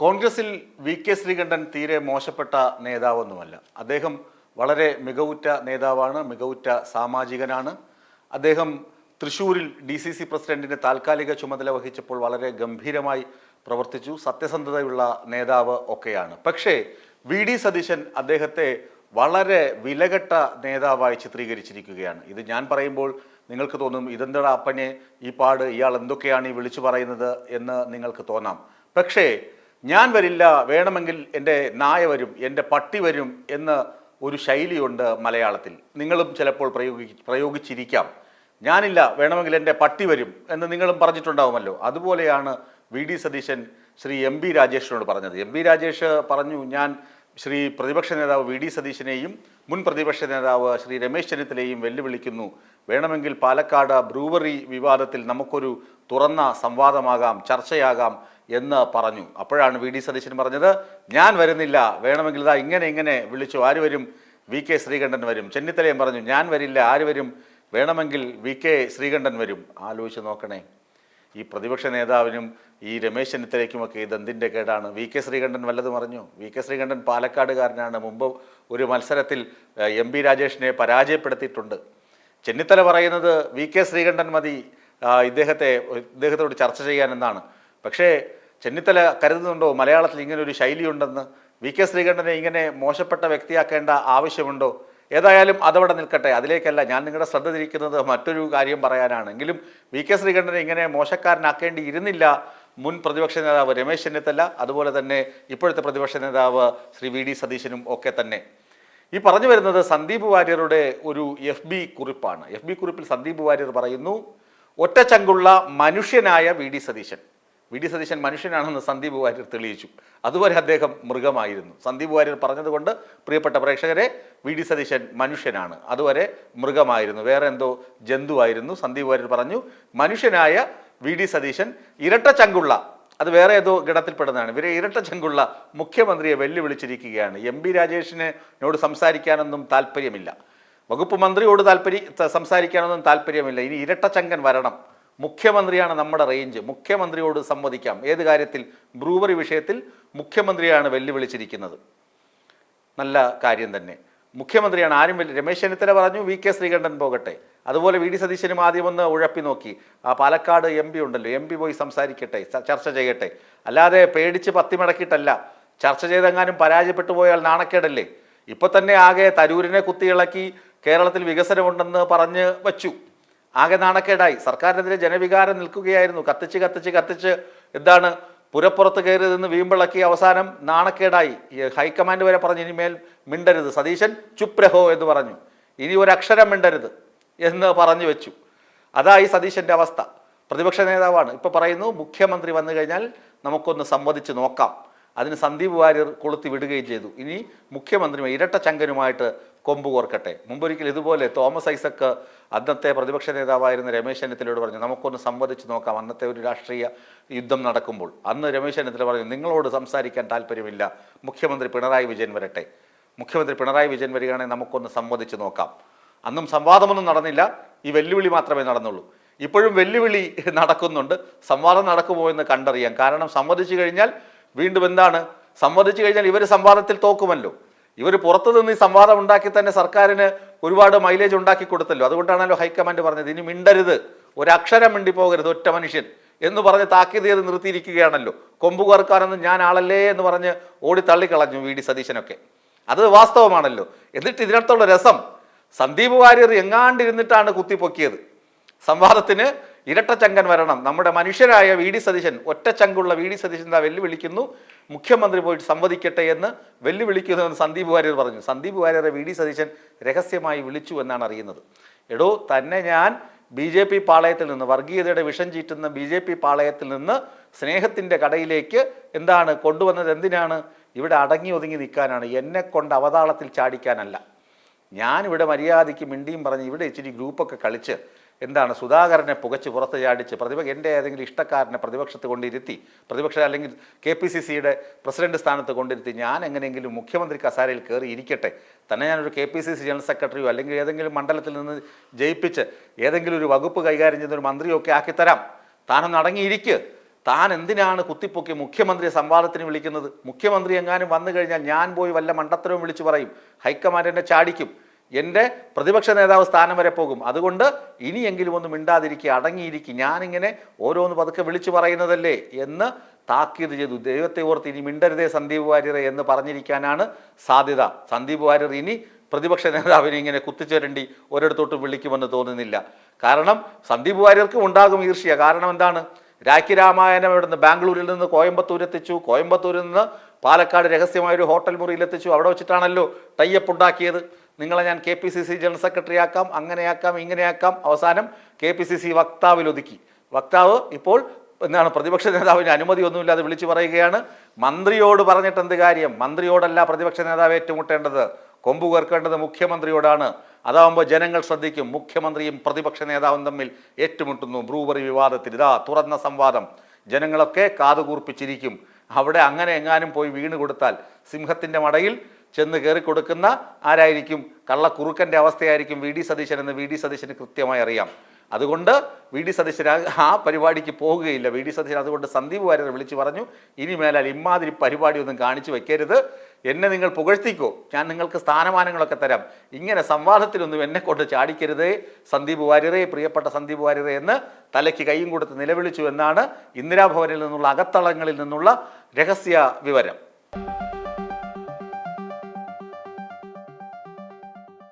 കോൺഗ്രസിൽ V K Sreekandan തീരെ മോശപ്പെട്ട നേതാവൊന്നുമല്ല. അദ്ദേഹം വളരെ മികവുറ്റ നേതാവാണ് മികവുറ്റ സാമാജികനാണ്. അദ്ദേഹം തൃശ്ശൂരിൽ ഡി സി സി പ്രസിഡന്റിന്റെ താൽക്കാലിക ചുമതല വഹിച്ചപ്പോൾ വളരെ ഗംഭീരമായി പ്രവർത്തിച്ചു. സത്യസന്ധതയുള്ള നേതാവ് ഒക്കെയാണ്. പക്ഷേ വി ഡി സതീശൻ അദ്ദേഹത്തെ വളരെ വിലകെട്ട നേതാവായി ചിത്രീകരിച്ചിരിക്കുകയാണ്. ഇത് ഞാൻ പറയുമ്പോൾ നിങ്ങൾക്ക് തോന്നും ഇതെന്താണ് അപ്പനെ? ഈ പാട് ഇയാൾ എന്തൊക്കെയാണ് ഈ വിളിച്ചു പറയുന്നത്? എന്ന് നിങ്ങൾക്ക് തോന്നാം. പക്ഷേ ഞാൻ വരില്ല വേണമെങ്കിൽ എന്റെ നായ വരും എന്റെ പട്ടി വരും എന്ന് ഒരു ശൈലിയുണ്ട് മലയാളത്തിൽ. നിങ്ങളും ചിലപ്പോൾ പ്രയോഗി പ്രയോഗിച്ചിരിക്കാം. ഞാനില്ല വേണമെങ്കിൽ എന്റെ പട്ടി വരും എന്ന് നിങ്ങളും പറഞ്ഞിട്ടുണ്ടാവുമല്ലോ. അതുപോലെയാണ് V D Satheesan Sree M B രാജേഷിനോട് പറഞ്ഞത്. എം ബി രാജേഷ് പറഞ്ഞു ഞാൻ ശ്രീ പ്രതിപക്ഷ നേതാവ് വി ഡി സതീശനെയും മുൻ പ്രതിപക്ഷ നേതാവ് ശ്രീ രമേശ് ചെന്നിത്തലയെയും വെല്ലുവിളിക്കുന്നു. വേണമെങ്കിൽ പാലക്കാട് ബ്രൂവറി വിവാദത്തിൽ നമുക്കൊരു തുറന്ന സംവാദമാകാം ചർച്ചയാകാം എന്ന് പറഞ്ഞു. അപ്പോഴാണ് വി ഡി സതീശൻ പറഞ്ഞത് ഞാൻ വരുന്നില്ല. വേണമെങ്കിൽ ഇതാ ഇങ്ങനെ ഇങ്ങനെ വിളിച്ചു. ആര് വരും? വി കെ ശ്രീകണ്ഠൻ വരും. ചെന്നിത്തലയും പറഞ്ഞു ഞാൻ വരില്ല. ആര് വരും? വേണമെങ്കിൽ വി കെ ശ്രീകണ്ഠൻ വരും. ആലോചിച്ച് നോക്കണേ. ഈ പ്രതിപക്ഷ നേതാവിനും ഈ രമേശ് ചെന്നിത്തലയ്ക്കുമൊക്കെ ഇത് എന്തിന്റെ കേടാണ്? വി കെ ശ്രീകണ്ഠൻ വല്ലതും അറിഞ്ഞു? വി കെ ശ്രീകണ്ഠൻ പാലക്കാടുകാരനാണ്. മുമ്പ് ഒരു മത്സരത്തിൽ എം പി രാജേഷിനെ പരാജയപ്പെടുത്തിയിട്ടുണ്ട്. ചെന്നിത്തല പറയുന്നത് വി കെ ശ്രീകണ്ഠൻ മതി. ഇദ്ദേഹത്തെ ഇദ്ദേഹത്തോട് ചർച്ച ചെയ്യാനെന്നാണ്. പക്ഷേ ചെന്നിത്തല കരുതുന്നുണ്ടോ മലയാളത്തിൽ ഇങ്ങനെ ഒരു ശൈലിയുണ്ടെന്ന്? വി കെ ശ്രീകണ്ഠനെ ഇങ്ങനെ മോശപ്പെട്ട വ്യക്തിയാക്കേണ്ട ആവശ്യമുണ്ടോ? ഏതായാലും അതവിടെ നിൽക്കട്ടെ. അതിലേക്കല്ല ഞാൻ നിങ്ങളുടെ ശ്രദ്ധ തിരിക്കുന്നത് മറ്റൊരു കാര്യം പറയാനാണ്. എങ്കിലും വി കെ ശ്രീകണ്ഠനെ ഇങ്ങനെ മോശക്കാരനാക്കേണ്ടി ഇരുന്നില്ല മുൻ പ്രതിപക്ഷ നേതാവ് രമേശ് ചെന്നിത്തല അതുപോലെ തന്നെ ഇപ്പോഴത്തെ പ്രതിപക്ഷ നേതാവ് ശ്രീ വി ഡി സതീശനും ഒക്കെ തന്നെ. ഈ പറഞ്ഞു വരുന്നത് സന്ദീപ് വാര്യരുടെ ഒരു എഫ് ബി കുറിപ്പാണ്. എഫ് ബി കുറിപ്പിൽ സന്ദീപ് വാര്യർ പറയുന്നു ഒറ്റച്ചങ്കുള്ള മനുഷ്യനായ V D Satheesan. V D Satheesan മനുഷ്യനാണെന്ന് സന്ദീപ് വാര്യർ തെളിയിച്ചു. അതുവരെ അദ്ദേഹം മൃഗമായിരുന്നു. സന്ദീപ് വാര്യർ പറഞ്ഞതുകൊണ്ട് പ്രിയപ്പെട്ട പ്രേക്ഷകരെ വി ഡി സതീശൻ മനുഷ്യനാണ്. അതുവരെ മൃഗമായിരുന്നു. വേറെ എന്തോ ജന്തുവായിരുന്നു സന്ദീപ് വാര്യർ പറഞ്ഞു. മനുഷ്യനായ വി ഡി സതീശൻ ഇരട്ട ചങ്കുള്ള അത് വേറെ ഏതോ ഗണത്തിൽപ്പെടുന്നതാണ്. ഇവരെ ഇരട്ട ചങ്കുള്ള മുഖ്യമന്ത്രിയെ വെല്ലുവിളിച്ചിരിക്കുകയാണ്. എം പി രാജേഷിനോട് സംസാരിക്കാനൊന്നും താല്പര്യമില്ല. വകുപ്പ് മന്ത്രിയോട് താല്പര്യം സംസാരിക്കാനൊന്നും താല്പര്യമില്ല. ഇനി ഇരട്ട ചങ്കൻ വരണം. മുഖ്യമന്ത്രിയാണ് നമ്മുടെ റേഞ്ച് മുഖ്യമന്ത്രിയോട് സംവദിക്കാം. ഏത് കാര്യത്തിൽ? ബ്രൂവറി വിഷയത്തിൽ മുഖ്യമന്ത്രിയാണ് വെല്ലുവിളിച്ചിരിക്കുന്നത്. നല്ല കാര്യം തന്നെ. മുഖ്യമന്ത്രിയാണ് ആരും രമേശ് ചെന്നിത്തല പറഞ്ഞു വി കെ ശ്രീകണ്ഠൻ പോകട്ടെ. അതുപോലെ വി ഡി സതീശനും ആദ്യം ഒന്ന് ഉഴപ്പി നോക്കി. ആ പാലക്കാട് എം പി ഉണ്ടല്ലോ എം പി പോയി സംസാരിക്കട്ടെ ചർച്ച ചെയ്യട്ടെ. അല്ലാതെ പേടിച്ച് പത്തിമടക്കിയിട്ടല്ല ചർച്ച ചെയ്തെങ്ങാനും പരാജയപ്പെട്ടു പോയാൽ നാണക്കേടല്ലേ? ഇപ്പൊ തന്നെ ആകെ തരൂരിനെ കുത്തിയിളക്കി കേരളത്തിൽ വികസനമുണ്ടെന്ന് പറഞ്ഞ് വച്ചു. ആകെ നാണക്കേടായി. സർക്കാരിനെതിരെ ജനവികാരം നിൽക്കുകയായിരുന്നു. കത്തിച്ച് കത്തിച്ച് കത്തിച്ച് എന്താണ് പുരപ്പുറത്ത് കയറി നിന്ന് വീമ്പിളക്കി അവസാനം നാണക്കേടായി. ഹൈക്കമാൻഡ് വരെ പറഞ്ഞു ഇനിമേൽ മിണ്ടരുത്. സതീശൻ ചുപ്രഹോ എന്ന് പറഞ്ഞു. ഇനി ഒരക്ഷരം മിണ്ടരുത് എന്ന് പറഞ്ഞു വെച്ചു. അതായി സതീശന്റെ അവസ്ഥ. പ്രതിപക്ഷ നേതാവാണ്. ഇപ്പോൾ പറയുന്നു മുഖ്യമന്ത്രി വന്നു കഴിഞ്ഞാൽ നമുക്കൊന്ന് സംവദിച്ച് നോക്കാം. അതിന് സന്ദീപ് വാര്യർ കൊളുത്തി വിടുകയും ചെയ്തു. ഇനി മുഖ്യമന്ത്രി ഇരട്ട ചങ്കനുമായിട്ട് കൊമ്പ് കോർക്കട്ടെ. മുമ്പൊരിക്കൽ ഇതുപോലെ തോമസ് ഐസക്ക് അന്നത്തെ പ്രതിപക്ഷ നേതാവായിരുന്ന രമേശ് ചെന്നിത്തലയോട് പറഞ്ഞു നമുക്കൊന്ന് സംവദിച്ച് നോക്കാം അന്നത്തെ ഒരു രാഷ്ട്രീയ യുദ്ധം നടക്കുമ്പോൾ. അന്ന് രമേശ് ചെന്നിത്തല പറഞ്ഞു നിങ്ങളോട് സംസാരിക്കാൻ താല്പര്യമില്ല. മുഖ്യമന്ത്രി പിണറായി വിജയൻ വരട്ടെ. മുഖ്യമന്ത്രി പിണറായി വിജയൻ വരികയാണെങ്കിൽ നമുക്കൊന്ന് സംവദിച്ച് നോക്കാം. അന്നും സംവാദമൊന്നും നടന്നില്ല. ഈ വെല്ലുവിളി മാത്രമേ നടന്നുള്ളൂ. ഇപ്പോഴും വെല്ലുവിളി നടക്കുന്നുണ്ട്. സംവാദം നടക്കുമോ എന്ന് കണ്ടറിയാം. കാരണം സംവദിച്ചു കഴിഞ്ഞാൽ വീണ്ടും എന്താണ്? സംവദിച്ചു കഴിഞ്ഞാൽ ഇവർ സംവാദത്തിൽ തോക്കുമല്ലോ. ഇവർ പുറത്തു നിന്ന് ഈ സംവാദം ഉണ്ടാക്കി തന്നെ സർക്കാരിന് ഒരുപാട് മൈലേജ് ഉണ്ടാക്കി കൊടുത്തല്ലോ. അതുകൊണ്ടാണല്ലോ ഹൈക്കമാൻഡ് പറഞ്ഞത് ഇനി മിണ്ടരുത്. ഒരക്ഷരം മിണ്ടി പോകരുത് ഒറ്റ മനുഷ്യൻ. എന്ന് പറഞ്ഞ് താക്കീത് ചെയ്ത് നിർത്തിയിരിക്കുകയാണല്ലോ. കൊമ്പ് കോർക്കാനൊന്നും ഞാൻ ആളല്ലേ എന്ന് പറഞ്ഞ് ഓടി തള്ളിക്കളഞ്ഞു വി. ഡി. സതീശനൊക്കെ. അത് വാസ്തവമാണല്ലോ. എന്നിട്ട് ഇതിനകത്തുള്ള രസം സന്ദീപ് വാര്യർ എങ്ങാണ്ടിരുന്നിട്ടാണ് കുത്തിപ്പൊക്കിയത്? സംവാദത്തിന് ഇരട്ടച്ചങ്കൻ വരണം. നമ്മുടെ മനുഷ്യരായ വി ഡി സതീശൻ ഒറ്റച്ചങ്കുള്ള വി ഡി സതീശൻ എന്താ വെല്ലുവിളിക്കുന്നു? മുഖ്യമന്ത്രി പോയിട്ട് സംവദിക്കട്ടെ എന്ന് വെല്ലുവിളിക്കുന്നു എന്ന് സന്ദീപ് വാര്യർ പറഞ്ഞു. സന്ദീപ് വാര്യരെ വി ഡി സതീശൻ രഹസ്യമായി വിളിച്ചു എന്നാണ് അറിയുന്നത്. എടോ തന്നെ ഞാൻ ബി ജെ പി പാളയത്തിൽ നിന്ന് വർഗീയതയുടെ വിഷം ചീറ്റുന്ന ബി ജെ പി പാളയത്തിൽ നിന്ന് സ്നേഹത്തിന്റെ കടയിലേക്ക് എന്താണ് കൊണ്ടുവന്നത്? എന്തിനാണ്? ഇവിടെ അടങ്ങി ഒതുങ്ങി നിൽക്കാനാണ്. എന്നെ കൊണ്ട് അവതാളത്തിൽ ചാടിക്കാനല്ല. ഞാനിവിടെ മര്യാദയ്ക്ക് മിണ്ടിയും പറഞ്ഞ് ഇവിടെ ഇച്ചിരി ഗ്രൂപ്പൊക്കെ കളിച്ച് എന്താണ് സുധാകരനെ പുകച്ച് പുറത്ത് ചാടിച്ച് പ്രതിപക്ഷ എന്റെ ഏതെങ്കിലും ഇഷ്ടക്കാരനെ പ്രതിപക്ഷത്ത് കൊണ്ടിരുത്തി പ്രതിപക്ഷ അല്ലെങ്കിൽ കെ പി സി സിയുടെ പ്രസിഡന്റ് സ്ഥാനത്ത് കൊണ്ടിരുത്തി ഞാൻ എങ്ങനെയെങ്കിലും മുഖ്യമന്ത്രി കസാരയിൽ കയറി ഇരിക്കട്ടെ തന്നെ ഞാനൊരു K P C C general സെക്രട്ടറിയോ അല്ലെങ്കിൽ ഏതെങ്കിലും മണ്ഡലത്തിൽ നിന്ന് ജയിപ്പിച്ച് ഏതെങ്കിലും ഒരു വകുപ്പ് കൈകാര്യം ചെയ്യുന്ന ഒരു മന്ത്രിയോ ഒക്കെ ആക്കിത്തരാം. താനൊന്ന് അടങ്ങിയിരിക്കുക താൻ എന്തിനാണ് കുത്തിപ്പൊക്കി മുഖ്യമന്ത്രിയെ സംവാദത്തിന് വിളിക്കുന്നത്? മുഖ്യമന്ത്രി എങ്ങാനും വന്നു കഴിഞ്ഞാൽ ഞാൻ പോയി വല്ല മണ്ടത്തരവും വിളിച്ചു പറയും. ഹൈക്കമാൻഡ് എന്നെ ചാടിക്കും. എന്റെ പ്രതിപക്ഷ നേതാവ് സ്ഥാനം വരെ പോകും. അതുകൊണ്ട് ഇനിയെങ്കിലും ഒന്ന് മിണ്ടാതിരിക്കുക അടങ്ങിയിരിക്കുക. ഞാനിങ്ങനെ ഓരോന്ന് പതുക്കെ വിളിച്ചു പറയുന്നതല്ലേ എന്ന് താക്കീത് ചെയ്തു. ദൈവത്തെ ഓർത്ത് ഇനി മിണ്ടരുതേ സന്ദീപ് വാര്യരെ എന്ന് പറഞ്ഞിരിക്കാനാണ് സാധ്യത. സന്ദീപ് വാര്യർ ഇനി പ്രതിപക്ഷ നേതാവിനെ ഇങ്ങനെ കുത്തിച്ചേരണ്ടി ഒരിടത്തോട്ടും വിളിക്കുമെന്ന് തോന്നുന്നില്ല. കാരണം സന്ദീപ് വാര്യർക്കും ഉണ്ടാകും ഈർഷ്യ. കാരണം എന്താണ്? രാഖി രാമായണം ഇവിടുന്ന് ബാംഗ്ലൂരിൽ നിന്ന് കോയമ്പത്തൂർ എത്തിച്ചു. കോയമ്പത്തൂരിൽ നിന്ന് പാലക്കാട് രഹസ്യമായ ഒരു ഹോട്ടൽ മുറിയിൽ എത്തിച്ചു. അവിടെ വെച്ചിട്ടാണല്ലോ ടൈപ്പ് ഉണ്ടാക്കിയത്. നിങ്ങളെ ഞാൻ K P C C general secretary ആക്കാം അങ്ങനെയാക്കാം ഇങ്ങനെയാക്കാം. അവസാനം കെ പി സി സി വക്താവിൽ ഒതുക്കി വക്താവ് ഇപ്പോൾ എന്താണ് പ്രതിപക്ഷ നേതാവിന് അനുമതി ഒന്നുമില്ലാതെ വിളിച്ചു പറയുകയാണ്. മന്ത്രിയോട് പറഞ്ഞിട്ട് എന്ത് കാര്യം? മന്ത്രിയോടല്ല പ്രതിപക്ഷ നേതാവ് ഏറ്റുമുട്ടേണ്ടത്. കൊമ്പു കയർക്കേണ്ടത് മുഖ്യമന്ത്രിയോടാണ്. അതാവുമ്പോൾ ജനങ്ങൾ ശ്രദ്ധിക്കും. മുഖ്യമന്ത്രിയും പ്രതിപക്ഷ നേതാവും തമ്മിൽ ഏറ്റുമുട്ടുന്നു. ബ്രൂവറി വിവാദത്തിൽ. ഇതാ തുറന്ന സംവാദം. ജനങ്ങളൊക്കെ കാതുകൂർപ്പിച്ചിരിക്കും. അവിടെ അങ്ങനെ എങ്ങാനും പോയി വീണ് കൊടുത്താൽ സിംഹത്തിന്റെ മടയിൽ ചെന്ന് കയറി കൊടുക്കുന്ന ആരായിരിക്കും? കള്ളക്കുറുക്കന്റെ അവസ്ഥയായിരിക്കും വി ഡി സതീശൻ എന്ന് വി ഡി സതീശന് കൃത്യമായി അറിയാം. അതുകൊണ്ട് വി ഡി സതീശൻ ആ- പരിപാടിക്ക് പോകുകയില്ല. വി ഡി സതീശൻ അതുകൊണ്ട് സന്ദീപ് വാര്യരെ വിളിച്ചു പറഞ്ഞു ഇനി മേലാൽ ഇമാതിരി പരിപാടിയൊന്നും കാണിച്ചു വെക്കരുത്. എന്നെ നിങ്ങൾ പുകഴ്ത്തിക്കോ. ഞാൻ നിങ്ങൾക്ക് സ്ഥാനമാനങ്ങളൊക്കെ തരാം. ഇങ്ങനെ സംവാദത്തിലൊന്നും എന്നെ കൊണ്ട് ചാടിക്കരുതേ. സന്ദീപ് വാര്യരെ പ്രിയപ്പെട്ട സന്ദീപ് വാര്യരെ എന്ന് തലയ്ക്ക് കൈയും കൊടുത്ത് നിലവിളിച്ചു എന്നാണ് ഇന്ദിരാഭവനിൽ നിന്നുള്ള അകത്തളങ്ങളിൽ നിന്നുള്ള രഹസ്യ വിവരം.